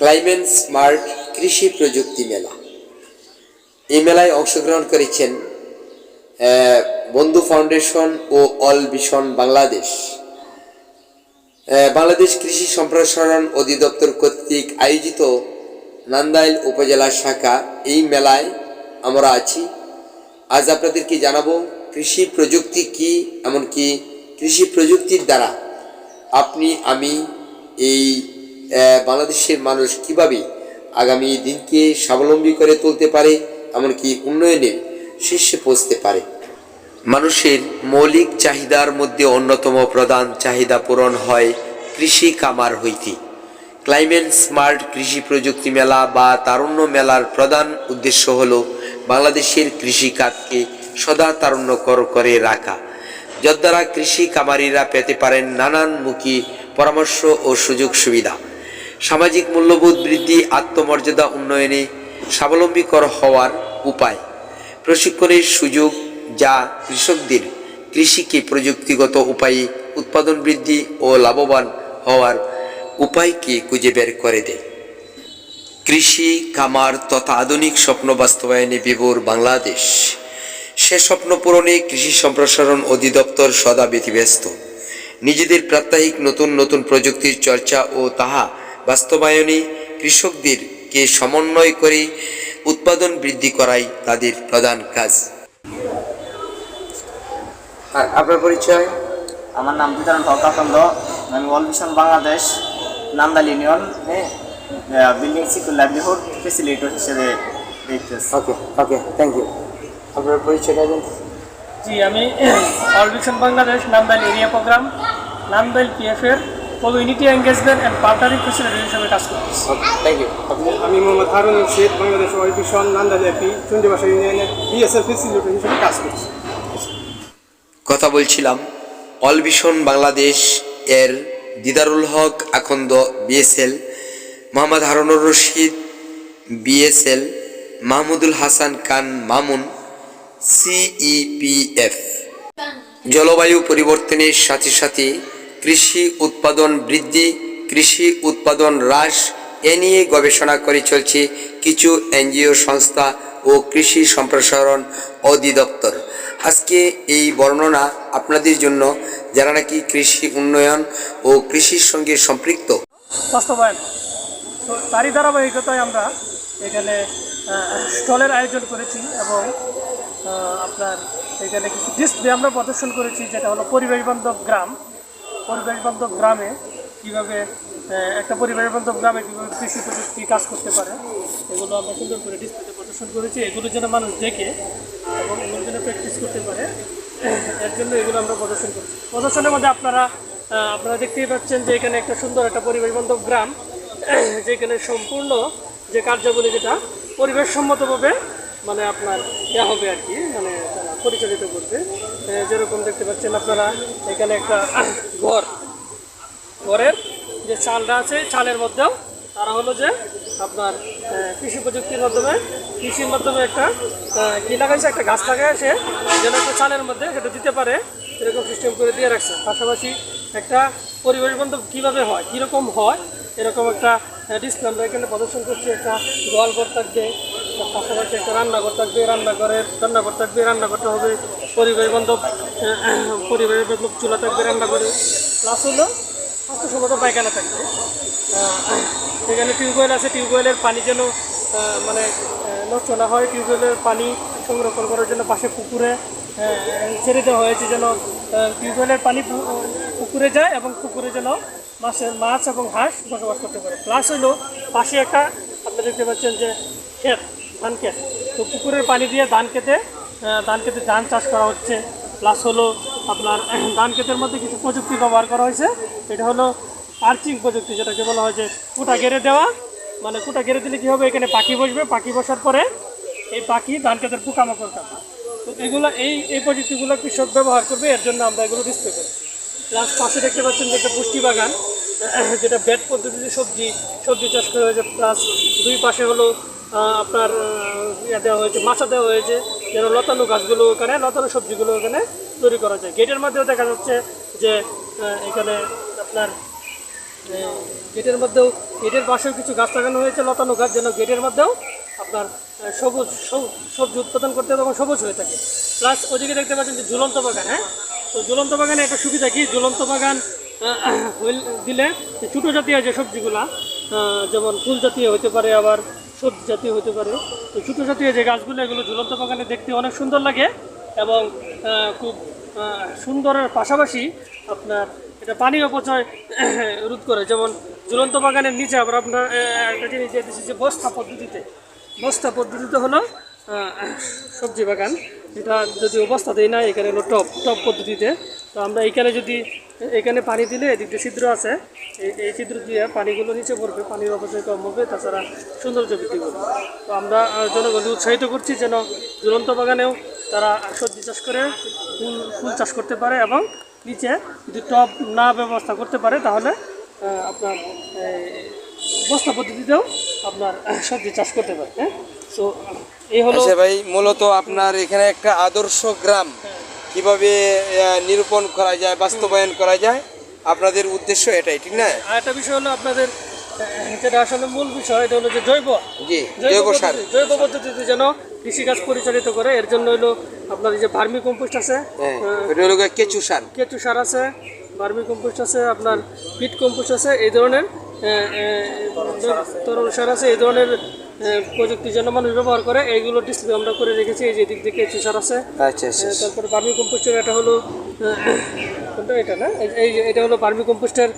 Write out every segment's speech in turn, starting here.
Climate smart কৃষি প্রযুক্তি মেলা। এই মেলায় অংশগ্রহণ করেছেন বন্ধু ফাউন্ডেশন ও অল ভিশন বাংলাদেশ। বাংলাদেশ কৃষি সম্প্রসারণ অধিদপ্তর কর্তৃক আয়োজিত নান্দাইল উপজেলা শাখা এই মেলায় আমরা আছি। আজ আপনাদেরকে জানাব কৃষি প্রযুক্তি কি, এমনকি কৃষি প্রযুক্তির দ্বারা আপনি, আমি এই বাংলাদেশের মানুষ কীভাবে আগামী দিনকে স্বাবলম্বী করে তুলতে পারে, এমনকি উন্নয়নের শীর্ষে পৌঁছতে পারে? মানুষের মৌলিক চাহিদার মধ্যে অন্যতম প্রধান চাহিদা পূরণ হয় কৃষি কামার হইতে। ক্লাইমেট স্মার্ট কৃষি প্রযুক্তি মেলা বা তারুণ্য মেলার প্রধান উদ্দেশ্য হল বাংলাদেশের কৃষিকাজকে সদা তারুণ্যকর করে রাখা। যদ্বারা কৃষি কামারিরা পেতে পারেন নানানমুখী পরামর্শ ও সুযোগ সুবিধা। সামাজিক মূল্যবোধ বৃদ্ধি, আত্মমর্যাদা উন্নয়নে স্বাবলম্বীকর হওয়ার উপায়। প্রশিক্ষণের সুযোগ যা কৃষকদের কৃষিকে প্রযুক্তিগত উপায়ে উৎপাদন বৃদ্ধি ও লাভবান হওয়ার উপায়কে খুঁজে বের করে দেয়। কৃষি, খামার তথা আধুনিক স্বপ্ন বাস্তবায়নে বিভোর বাংলাদেশ। সে স্বপ্ন পূরণে কৃষি সম্প্রসারণ অধিদপ্তর সদা ব্যতিব্যস্ত। নিজেদের প্রাত্যহিক নতুন নতুন প্রযুক্তির চর্চা ও তাহা বাস্তবায়নে কৃষকদেরকে সমন্বয় করে উৎপাদন বৃদ্ধি করাই তাদের প্রধান কাজ। আর আপনার পরিচয়? আমার নাম বিতরণ হকাকন্দ আমি মিশন বাংলাদেশ নান্দাল ইউনিয়নে বিল্ডিং সিকিউর লাইভলিহুড ফেসিলিটেটর হিসেবে দেখতেছি ওকে ওকে থ্যাংক ইউ আপনার পরিচয়টা দিন জি আমি all Bangladesh Namdail area program Namdail পিএফের community engagement and partnering facility হিসেবে কাজ করতেছি থ্যাংক ইউ আপনি আমি Mohammad Harun Rashid Bangladesh world vision Nandal AP Chandibasa ইউনিয়নের বিএসএল ফেসিলিটি হিসেবে কাজ করছি কথা বলছিলাম অলভিশন বাংলাদেশ এর Didarul Haque Akhand BSL Mohammad Harunur Rashid BSL Mahmudul Hasan Khan Mamun CEPF জলবায়ু পরিবর্তনের সাথে সাথে কৃষি উৎপাদন বৃদ্ধি, কৃষি উৎপাদন হ্রাস, এ নিয়ে গবেষণা করে চলছে কিছু এনজিও সংস্থা ও কৃষি সম্প্রসারণ অধিদপ্তর। আজকে এই বর্ণনা আপনাদের জন্য, যারা নাকি কৃষি উন্নয়ন ও কৃষির সঙ্গে সম্পৃক্ত। বাস্তবায়ন। তো তারই ধারাবাহিকতায় আমরা এখানে স্টলের আয়োজন করেছি এবং আপনার এখানে কিছু ডিসপ্লে আমরা প্রদর্শন করেছি, যেটা হলো পরিবেশ বান্ধব গ্রাম। পরিবেশ বান্ধব গ্রামে কীভাবে একটা পরিবেশ বান্ধব গ্রামে কীভাবে কৃষি প্রযুক্তি কাজ করতে পারে, এগুলো আমরা সুন্দর করে ডিসপ্লেতে প্রদর্শন করেছি। এগুলো যেন মানুষ দেখে এবং এগুলো যেন প্র্যাকটিস করতে পারে, এর জন্য এগুলো আমরা প্রদর্শন করছি। প্রদর্শনের মধ্যে আপনারা আপনারা দেখতেই পাচ্ছেন যে এখানে একটা সুন্দর একটা পরিবেশ বান্ধব গ্রাম, যেখানে সম্পূর্ণ যে কার্যাবলী যেটা, পরিবেশসম্মতভাবে মানে আপনার ইয়া হবে আর কি মানে পরিচালিত করবে। যেরকম দেখতে পাচ্ছেন আপনারা, এখানে একটা ঘর। ঘরের যে চালটা আছে, চালের মধ্যেও তারা হলো যে আপনার কৃষি প্রযুক্তির মাধ্যমে, কৃষির মাধ্যমে একটা কি লাগাইছে? একটা গাছ লাগায় সে, যেন একটা চালের মধ্যে সেটা দিতে পারে, এরকম সিস্টেম করে দিয়ে রাখছে। পাশাপাশি একটা পরিবেশ বান্ধব কীভাবে হয়, কীরকম হয়, এরকম একটা ডিসপ্লে আমরা এখানে প্রদর্শন করছি। একটা গোয়াল থাকবে পাশাপাশি একটা রান্নাঘর থাকবে রান্নাঘরের রান্নাঘর থাকবে রান্নাঘরটা হবে। পরিবেশ বান্ধব পরিবেশ বান্ধব চুলা থাকবে রান্নাঘরে প্লাস হলো স্বাস্থ্যসম্মত পায়খানা থাকবে। এখানে টিউবওয়েল আছে, টিউবওয়েলের পানি যেন মানে নষ্ট না হয়, টিউবওয়েলের পানি সংরক্ষণ করার জন্য পাশে পুকুরে ছেড়ে দেওয়া হয়েছে যেন টিউবওয়েলের পানি পুকুরে যায় এবং পুকুরে যেন মাছের মাছ এবং হাঁস বসবাস করতে পারে। প্লাস হলো পাশে একটা, আপনি দেখতে পাচ্ছেন যে ক্ষেত। ধান ক্ষেত তো পুকুরের পানি দিয়ে ধান খেতে ধান খেতে ধান চাষ করা হচ্ছে। প্লাস হলো আপনার, ধান ক্ষেতের মধ্যে কিছু প্রযুক্তি ব্যবহার করা হয়েছে। এটা হলো আর্চিং প্রযুক্তি, যেটাকে বলা হয় যে কুটা গেড়ে দেওয়া। মানে কুটা গেড়ে দিলে কী হবে? এখানে পাখি বসবে। পাখি বসার পরে এই পাখি ধান ক্ষেতের পোকামাকড় খাবে তো এগুলো, এই এই প্রযুক্তিগুলো কৃষক ব্যবহার করবে। এর জন্য আমরা এগুলো ডিসপ্লে করি। প্লাস পাশে দেখতে পাচ্ছেন যে একটা পুষ্টি বাগান, যেটা বেড পদ্ধতিতে সবজি সবজি চাষ করা হয়েছে। প্লাস দুই পাশে হলো আপনার ইয়া দেওয়া হয়েছে মাছা দেওয়া হয়েছে, যেন লতানো গাছগুলো ওখানে, লতানো সবজিগুলো ওখানে তৈরি করা যায়। গেটের মধ্যেও দেখা যাচ্ছে যে এখানে আপনার গেটের মধ্যেও, গেটের পাশেও কিছু গাছ লাগানো হয়েছে, লতানো গাছ যেন গেটের মধ্যেও আপনার সবুজ সব- সবজি উৎপাদন করতে তখন সবুজ হয়ে থাকে। প্লাস ওদিকে দেখতে পাচ্ছেন যে ঝুলন্ত বাগান হ্যাঁ? তো ঝুলন্ত বাগানে একটা সুবিধা কি? ঝুলন্ত বাগান দিলে ছোটো জাতীয় যে সবজিগুলা যেমন ফুল জাতীয় হতে পারে আবার সবজি জাতীয় হতে পারে। তো ছোটো জাতীয় যে গাছগুলো, এগুলো ঝুলন্ত বাগানে দেখতে অনেক সুন্দর লাগে এবং খুব সুন্দরের পাশাপাশি আপনার এটা পানি অপচয় রোধ করে। যেমন ঝুলন্ত বাগানের নিচে আবার আপনার একটা জিনিস দিয়েছি যে বস্তা পদ্ধতিতে। বস্তা পদ্ধতিতে হলো সবজি বাগান। এটা যদি অবস্থা দেয় না, এখানে হলো টপ টপ পদ্ধতিতে। তো আমরা এখানে যদি এখানে পানি দিলে এদিক দিয়ে ছিদ্র আছে। এই এই ছিদ্র দিয়ে পানিগুলো নিচে পড়বে পানির অপচয় কম হবে তাছাড়া সৌন্দর্য বৃদ্ধি করবে। তো আমরা জনগণকে উৎসাহিত করছি যেন ঝুলন্ত বাগানেও তারা সবজি চাষ করে ফুল ফুল চাষ করতে পারে এবং নিচে যদি টব না ব্যবস্থা করতে পারে তাহলে আপনার এই, বস্তা পদ্ধতিতেও আপনার সবজি চাষ করতে পারে হ্যাঁ? তো এই হলো আচ্ছা ভাই মূলত আপনার এখানে একটা আদর্শ গ্রাম। কীভাবে নিরূপণ করা যায় বাস্তবায়ন করা যায় আপনাদের উদ্দেশ্য এটাই ঠিক না? একটা বিষয় হলো আপনাদের যেটা আসলে মূল বিষয় এটা হলো যে জৈব। জি জৈব সার। জৈব পদ্ধতিতে যেন কৃষিকাজ পরিচালিত করে এর জন্য হলো আপনার যে ভার্মি কম্পোস্ট আছে হ্যাঁ কেঁচু সার। কেঁচু সার আছে ভার্মি কম্পোস্ট আছে আপনার পিট কম্পোস্ট আছে এই ধরনের তরল সার আছে এই ধরনের আহ, প্রযুক্তি যেন মানুষ ব্যবহার করে এইগুলো ডিসপ্লে আমরা করে রেখেছি এই যে দিক থেকে কেঁচু সার আছে। আচ্ছা আচ্ছা আহ, তারপরে ভার্মি কম্পোস্টের এটা হলো কোনটা এটা না? এই- এটা হলো ভার্মি কম্পোস্টের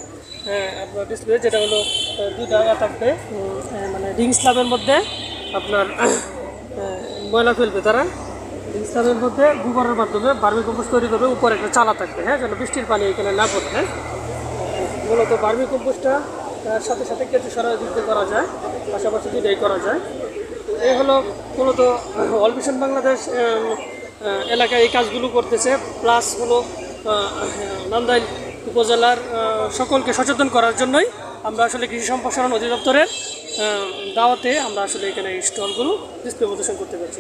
আপনার ডিসপ্লে যেটা হলো দুই জায়গা থাকবে মানে রিং স্ল্যাবের মধ্যে আপনার ময়লা ফেলবে তারা। রিং স্ল্যাবের মধ্যে গোবরের মাধ্যমে ভার্মি কম্পোস্ট তৈরি করবে উপরে একটা চালা থাকবে হ্যাঁ যেন বৃষ্টির পানি এখানে না পড়ে হ্যাঁ। মূলত ভার্মি কম্পোস্টটা তার সাথে সাথে কেঁচু সারা দিতে করা যায়, পাশাপাশি দুটাই করা যায়। তো এই হলো মূলত অলভিশন বাংলাদেশ এলাকায় এই কাজগুলো করতেছে, প্লাস হলো নান্দাইল উপজেলার সকলকে সচেতন করার জন্যই আমরা আসলে কৃষি সম্প্রসারণ অধিদপ্তরের দাওয়াতে আমরা আসলে এখানে স্টলগুলো ডিসপ্লে প্রদর্শন করতে পারছি।